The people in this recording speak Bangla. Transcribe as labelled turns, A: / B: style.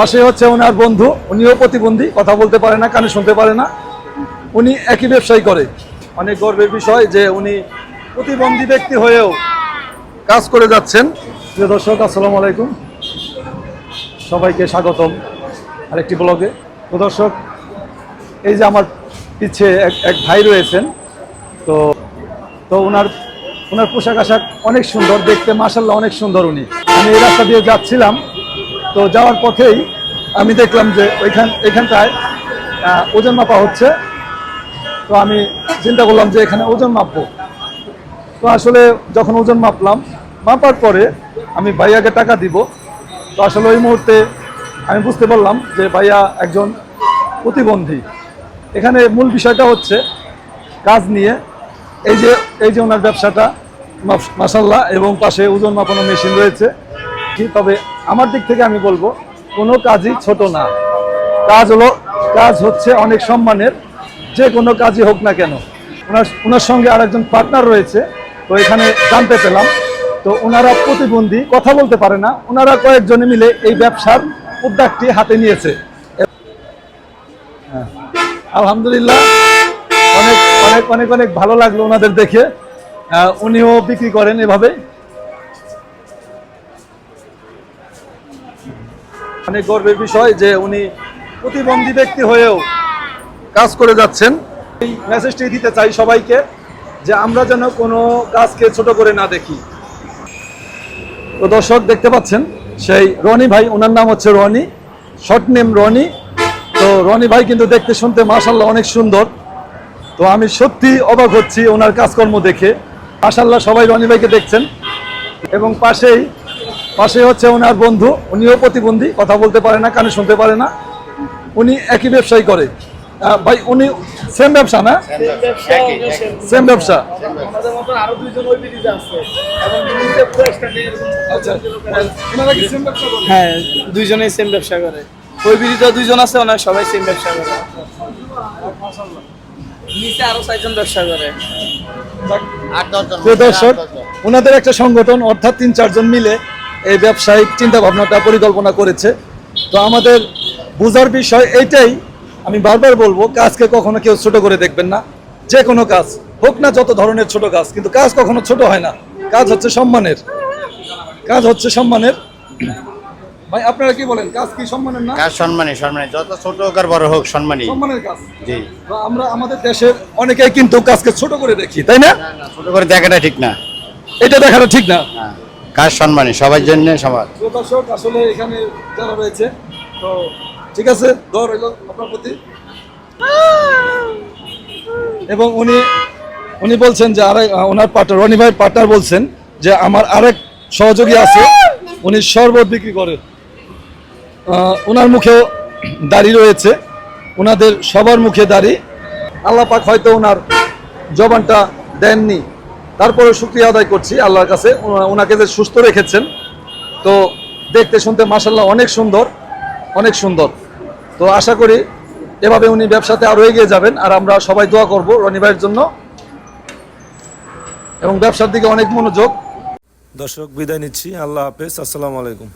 A: পাশে হচ্ছে ওনার বন্ধু, উনিও প্রতিবন্ধী, কথা বলতে পারে না, কানে শুনতে পারে না। উনি একই ব্যবসায়ী করে। অনেক গর্বের বিষয় যে উনি প্রতিবন্ধী ব্যক্তি হয়েও কাজ করে যাচ্ছেন। প্রিয় দর্শক, আসসালামু আলাইকুম। সবাইকে স্বাগতম আরেকটি ব্লগে। তো দর্শক, এই যে আমার পিছে এক এক ভাই রয়েছেন, তো তো ওনার ওনার পোশাক আশাক অনেক সুন্দর, দেখতে মাসাল্লাহ অনেক সুন্দর উনি। আমি এই রাস্তা দিয়ে যাচ্ছিলাম তো যাওয়ার পথেই আমি দেখলাম যে ওইখান, এখানটায় ওজন মাপা হচ্ছে। তো আমি চিন্তা করলাম যে এখানে ওজন মাপবো। তো আসলে যখন ওজন মাপলাম, মাপার পরে আমি ভাইয়াকে টাকা দিব। তো আসলে ওই মুহূর্তে আমি বুঝতে পারলাম যে ভাইয়া একজন প্রতিবন্ধী। এখানে মূল বিষয়টা হচ্ছে কাজ নিয়ে, এই যে এই যে ওনার ব্যবসাটা মাস- মাসাল্লাহ এবং পাশে ওজন মাপানো মেশিন রয়েছে। তবে আমার দিক থেকে আমি বলব, কোনো কাজই ছোট না। কাজ হলো, কাজ হচ্ছে অনেক সম্মানের, যে কোনো কাজই হোক না কেন। ওনার ওনার সঙ্গে আর একজন পার্টনার রয়েছে, তো এখানে জানতে পেলাম। তো ওনারা প্রতিবন্ধী, কথা বলতে পারে না। ওনারা কয়েকজনে মিলে এই ব্যবসার উদ্যোগটি হাতে নিয়েছে। হ্যাঁ। আলহামদুলিল্লাহ। অনেক অনেক অনেক অনেক ভালো লাগল ওনাদের দেখে। উনিও বিক্রি করেন এভাবে অনেক গর্বের বিষয় যে উনি প্রতিবন্ধী ব্যক্তি হয়েও কাজ করে যাচ্ছেন। এই মেসেজটি দিতে চাই সবাইকে যে আমরা যেন কোনো কাজকে ছোট করে না দেখি। তো দর্শক, দেখতে পাচ্ছেন, সেই রনি ভাই, ওনার নাম হচ্ছে রনি শর্ট নেম রনি। তো রনি ভাই কিন্তু দেখতে শুনতে মাসাল্লাহ অনেক সুন্দর। তো আমি সত্যি অবাক হচ্ছি ওনার কাজকর্ম দেখে। মাসাল্লাহ সবাই রনি ভাইকে দেখছেন। এবং পাশেই পাশে হচ্ছে ওনার বন্ধু উনিও প্রতিবন্ধী কথা বলতে পারে না কানে শুনতে পারে না। উনি একই ব্যবসায়ী করে। ভাই উনি সেম ব্যবসা না? সেম ব্যবসা। আচ্ছা।
B: হ্যাঁ দুইজনেই সেম ব্যবসা করে। ওই ব্রিজে দুইজন আছে ওনার সবাই সেম ব্যবসা করে। নিচে আরও চারজন ব্যবসা করে।
A: দর্শক ওনাদের একটা সংগঠন অর্থাৎ তিন চারজন মিলে এই ব্যবসায়িক চিন্তা ভাবনাটা পরিকল্পনা করেছে। তো আমাদের বোঝার বিষয় এইটাই আমি বারবার বলব কাজকে কখনো কেউ ছোট করে দেখবেন না। যে কোনো কাজ হোক না যত ধরনের ছোট কাজ কিন্তু কাজ কখনো ছোট হয় না। কাজ হচ্ছে সম্মানের। কাজ হচ্ছে সম্মানের। ভাই আপনারা কি বলেন কাজ কি সম্মানের না?
C: কাজ সম্মানী সম্মানী যত ছোট হোক আর বড় হোক সম্মানী
A: সম্মানের কাজ।
C: জি।
A: তো আমরা আমাদের দেশের অনেকেই কিন্তু কাজকে ছোট করে দেখি তাই না?
C: ছোট করে দেখাটা ঠিক না।
A: এটা দেখাটা ঠিক না।
C: কাজ সম্মানী? সবার জন্য সবার।
A: প্রিয় দর্শক, আসলে এখানে যারা রয়েছে, তো ঠিক আছে দর হইল আপনার প্রতি। এবং উনি উনি বলছেন যে আরেক ওনার পার্টনার রনি ভাই পার্টনার বলছেন যে আমার আরেক সহযোগী আছে, উনি শরবত বিক্রি করে। ওনার মুখেও দাড়ি রয়েছে ওনাদের সবার মুখে দাড়ি। আল্লাহ পাক হয়তো ওনার জবানটা দেননি। তারপরে শুক্রিয়া আদায় করছি আল্লাহর কাছে। ওনাকে যে সুস্থ রেখেছেন, তো দেখতে শুনতে মাসাল্লাহ অনেক সুন্দর অনেক সুন্দর। তো আশা করি এভাবে উনি ব্যবসাতে আরও এগিয়ে যাবেন, আর আমরা সবাই দোয়া করব রনি ভাইয়ের জন্য। এবং ব্যবসার দিকে অনেক মনোযোগ। দর্শক, বিদায় নিচ্ছি। আল্লাহ হাফেজ। আসসালামু আলাইকুম।